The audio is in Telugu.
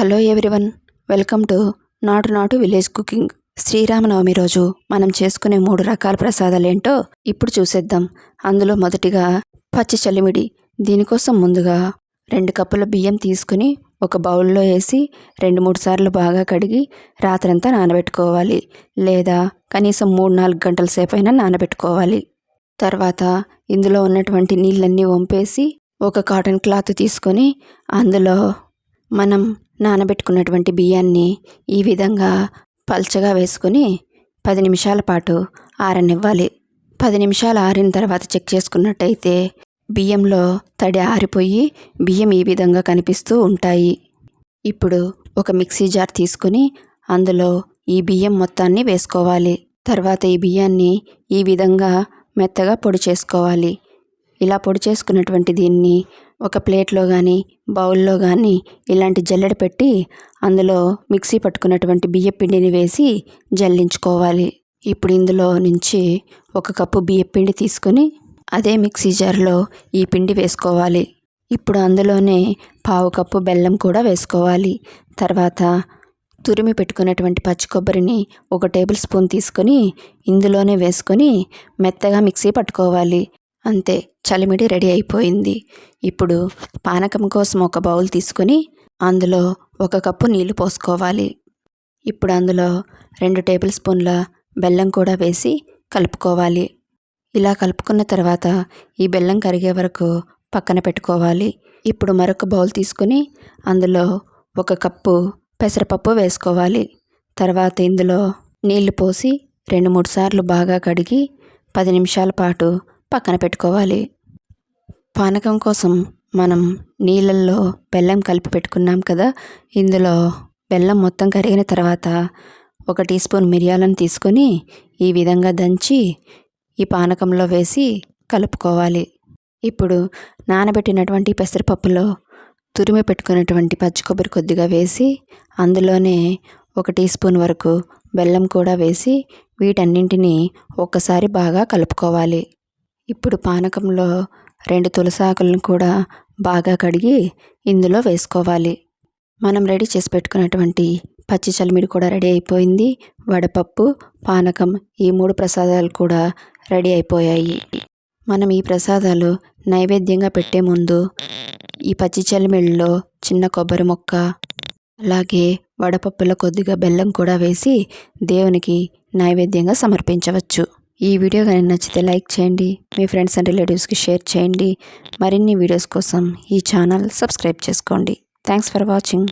హలో ఎవ్రీవన్ వెల్కమ్ టు నాటు నాటు విలేజ్ కుకింగ్. శ్రీరామనవమి రోజు మనం చేసుకునే మూడు రకాల ప్రసాదాలు ఏంటో ఇప్పుడు చూసేద్దాం. అందులో మొదటిగా పచ్చి చలిమిడి. దీనికోసం ముందుగా రెండు కప్పుల బియ్యం తీసుకుని ఒక బౌల్లో వేసి రెండు మూడు సార్లు బాగా కడిగి రాత్రంతా నానబెట్టుకోవాలి. లేదా కనీసం మూడు నాలుగు గంటల సేపు అయినా నానబెట్టుకోవాలి. తర్వాత ఇందులో ఉన్నటువంటి నీళ్ళన్నీ వంపేసి ఒక కాటన్ క్లాత్ తీసుకొని అందులో మనం నానబెట్టుకున్నటువంటి బియ్యాన్ని ఈ విధంగా పల్చగా వేసుకొని పది నిమిషాల పాటు ఆరనివ్వాలి. పది నిమిషాలు ఆరిన తర్వాత చెక్ చేసుకున్నట్టయితే బియ్యంలో తడి ఆరిపోయి బియ్యం ఈ విధంగా కనిపిస్తూ ఉంటాయి. ఇప్పుడు ఒక మిక్సీ జార్ తీసుకొని అందులో ఈ బియ్యం మొత్తాన్ని వేసుకోవాలి. తర్వాత ఈ బియ్యాన్ని ఈ విధంగా మెత్తగా పొడి చేసుకోవాలి. ఇలా పొడి చేసుకున్నటువంటి దీన్ని ఒక ప్లేట్లో కానీ బౌల్లో కానీ ఇలాంటి జల్లెడ పెట్టి అందులో మిక్సీ పట్టుకున్నటువంటి బియ్య పిండిని వేసి జల్లించుకోవాలి. ఇప్పుడు ఇందులో నుంచి ఒక కప్పు బియ్య పిండి తీసుకొని అదే మిక్సీ జార్లో ఈ పిండి వేసుకోవాలి. ఇప్పుడు అందులోనే పావు కప్పు బెల్లం కూడా వేసుకోవాలి. తర్వాత తురిమి పెట్టుకున్నటువంటి పచ్చి కొబ్బరిని ఒక టేబుల్ స్పూన్ తీసుకొని ఇందులోనే వేసుకొని మెత్తగా మిక్సీ పట్టుకోవాలి. అంతే. చలిమిడి రెడీ అయిపోయింది. ఇప్పుడు పానకం కోసం ఒక బౌల్ తీసుకొని అందులో ఒక కప్పు నీళ్ళు పోసుకోవాలి. ఇప్పుడు అందులో రెండు టేబుల్ స్పూన్ల బెల్లం కూడా వేసి కలుపుకోవాలి. ఇలా కలుపుకున్న తర్వాత ఈ బెల్లం కరిగే వరకు పక్కన పెట్టుకోవాలి. ఇప్పుడు మరొక బౌల్ తీసుకొని అందులో ఒక కప్పు పెసరపప్పు వేసుకోవాలి. తర్వాత ఇందులో నీళ్ళు పోసి రెండు మూడు సార్లు బాగా కడిగి పది నిమిషాల పాటు పక్కన పెట్టుకోవాలి. పానకం కోసం మనం నీళ్ళల్లో బెల్లం కలిపి పెట్టుకున్నాం కదా ఇందులో బెల్లం మొత్తం కరిగిన తర్వాత ఒక టీ స్పూన్ మిరియాలను తీసుకొని ఈ విధంగా దంచి ఈ పానకంలో వేసి కలుపుకోవాలి. ఇప్పుడు నానబెట్టినటువంటి పెసరపప్పులో తురిమి పెట్టుకున్నటువంటి పచ్చి కొబ్బరి కొద్దిగా వేసి అందులోనే ఒక టీ స్పూన్ వరకు బెల్లం కూడా వేసి వీటన్నింటినీ ఒక్కసారి బాగా కలుపుకోవాలి. ఇప్పుడు పానకంలో రెండు తులసాకులను కూడా బాగా కడిగి ఇందులో వేసుకోవాలి. మనం రెడీ చేసి పెట్టుకున్నటువంటి పచ్చి చలిమిడి కూడా రెడీ అయిపోయింది. వడపప్పు పానకం ఈ మూడు ప్రసాదాలు కూడా రెడీ అయిపోయాయి. మనం ఈ ప్రసాదాలు నైవేద్యంగా పెట్టే ముందు ఈ పచ్చి చలిమిడిలో చిన్న కొబ్బరి మొక్క అలాగే వడపప్పులో కొద్దిగా బెల్లం కూడా వేసి దేవునికి నైవేద్యంగా సమర్పించవచ్చు. ఈ వీడియో కానీ నచ్చితే లైక్ చేయండి మీ ఫ్రెండ్స్ అండ్ రిలేటివ్స్కి షేర్ చేయండి. మరిన్ని వీడియోస్ కోసం ఈ ఛానల్ సబ్స్క్రైబ్ చేసుకోండి. Thanks for watching.